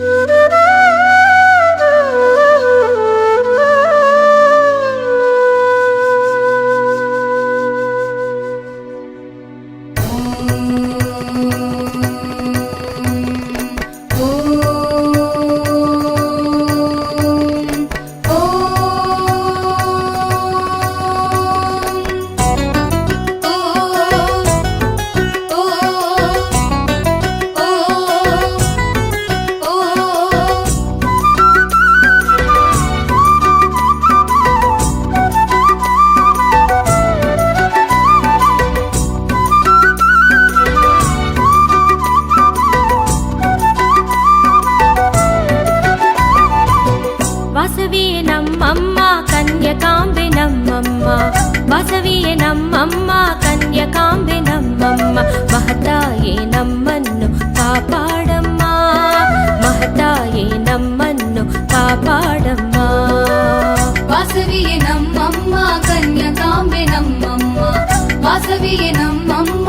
Oh. ನಮ್ಮಮ್ಮ ಕನ್ಯಕಾಂಬೆ ನಮ್ಮಮ್ಮ ಮಹತಾಯೇ ನಮ್ಮನ್ನು ಕಾಪಾಡಮ್ಮ ಮಹತಾಯೇ ನಮ್ಮನ್ನು ಕಾಪಾಡಮ್ಮ ವಾಸವಿಯೇ ನಮ್ಮಮ್ಮ ಕನ್ಯಕಾಂಬೆ ನಮ್ಮಮ್ಮ ವಾಸವಿಯೇ ನಮ್ಮಮ್ಮ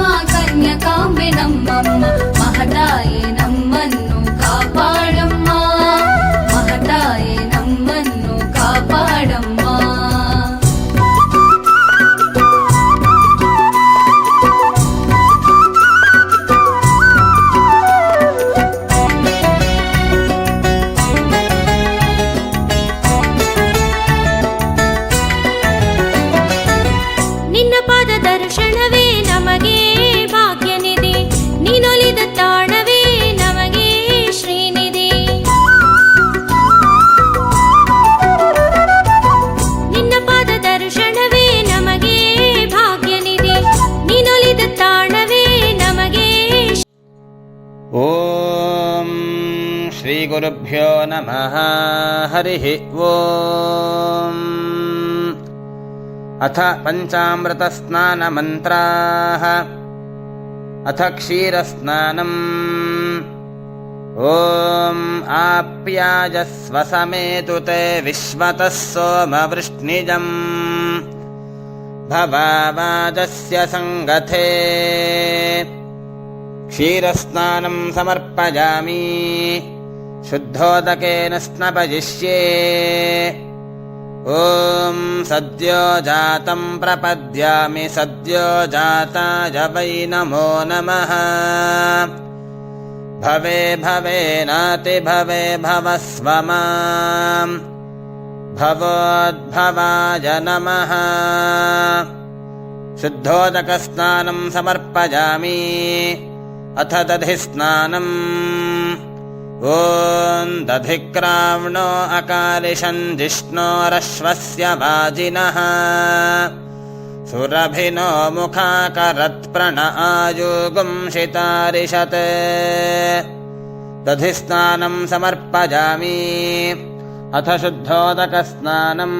ದರ್ಶನವೇ ನಮಗೆ ಭಾಗ್ಯನಿದೆ ನೀನೊಲಿದ ತಾಣವೇ ನಮಗೆ ಶ್ರೀನಿಧಿ. ನಿನ್ನ ಪಾದ ದರ್ಶನವೇ ನಮಗೆ ಭಾಗ್ಯನಿದೆ ನೀನೊಲಿದ ತಾಣವೇ ನಮಗೆ ಓಂ ಶ್ರೀ ಗುರುಭ್ಯೋ ನಮಃ. ಹರಿ ಓಂ. अथ पञ्चामृतस्नानमन्त्राः। अथ क्षीरस्नानम्। ॐ आप्याजस्व समेतु ते विश्वतः सोमवृष्णिजम्। भवावाजस्य सङ्गथे। क्षीरस्नानं समर्पयामि। शुद्धोदकेन स्नपयिष्ये ॐ सद्यो जातं प्रपद्यामि सद्यो जाताय वै नमो नमः। भवे भवे नाति भवे भवस्व माम् भवोद्भवाय नमः। शुद्धोदकस्नानं समर्पयामि। अथ दधिस्नानम् ॐ दधिक्राव्णो अकालिशन् जिष्णोरश्वस्य वाजिनः। सुरभिनो मुखाकरत्प्रण आयुगुंशितारिषत् दधिस्नानं समर्पयामि। अथ शुद्धोदकस्नानम्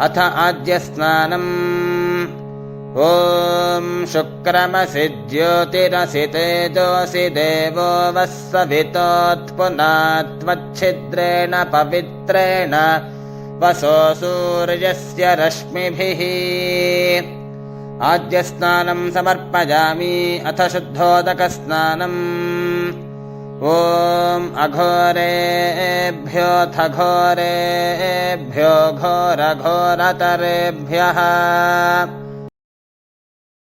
अथ आद्यस्नानम्। ॐ शुक्रमसि ज्योतिरसि तेजोऽसि देवो वः सवितोत्पुनात्वच्छिद्रेण पवित्रेण वसो सूर्यस्य रश्मिभिः। आद्यस्नानं समर्पयामि अथ शुद्धोदकस्नानम् ॐ अघोरेभ्योऽथ घोरेभ्यो घोरघोरतरेभ्यः